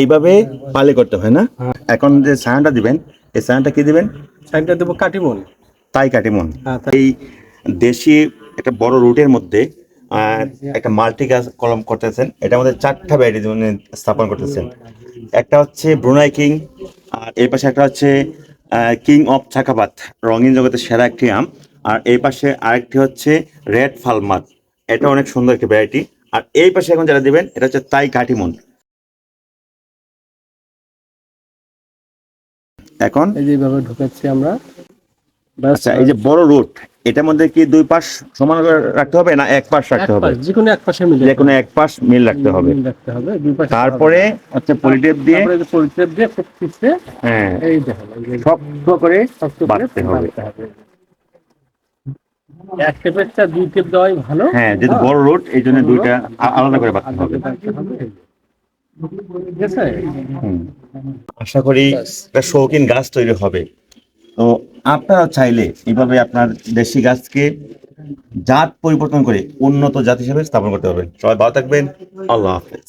এইভাবে পালে করতে হয় না? এখন যে সায়ানটা দিবেন এই সায়ানটা কি দিবেন? সাইনটা দেবো কাটিমন। তাই কাটিমন। হ্যাঁ, এই দেশি একটা বড় রুটের মধ্যে একটা মাল্টি গাছ কলম করতেছেন। এটা আমাদের চারটা ভ্যারাইটি মানে স্থাপন করতেছেন। একটা হচ্ছে ব্রুনাই কিং আর এই পাশে একটা হচ্ছে কিং অফ চাকাবাত রঙিন জগতের সেরা একটি আম। আর এই পাশে আরেকটি হচ্ছে রেড ফালমাত এটা অনেক সুন্দর একটি ভ্যারাইটি আর এই পাশে এখন যেটা দিবেন এটা হচ্ছে তাই কাটিমন এখন এই যে এইভাবে ঢুকাচ্ছি আমরা। আচ্ছা এই যে বড় রুট এটার মধ্যে কি দুই পাশ সমান করে রাখতে হবে না এক পাশ রাখতে হবে? যে কোনো এক পাশে মিলে যে কোনো এক পাশ মিল রাখতে হবে। মিল রাখতে হবে দুই পাশে তারপরে হচ্ছে পলিটেপ দিয়ে পরিচয় দিয়ে খুব হ্যাঁ। এই দেখো শক্ত করে শক্ত করে বাঁধতে হবে। এক টেপের চা দুই টেপ দেওয়াই ভালো। হ্যাঁ যেহেতু বড় রুট এই জন্য দুইটা আলাদা করে বাঁধতে হবে। আশা করি একটা শৌখিন গাছ তৈরি হবে। তো আপনারা চাইলে এইভাবে আপনার দেশি গাছকে জাত পরিবর্তন করে উন্নত জাত হিসেবে স্থাপন করতে পারবেন। সবাই ভালো থাকবেন। আল্লাহ হাফেজ।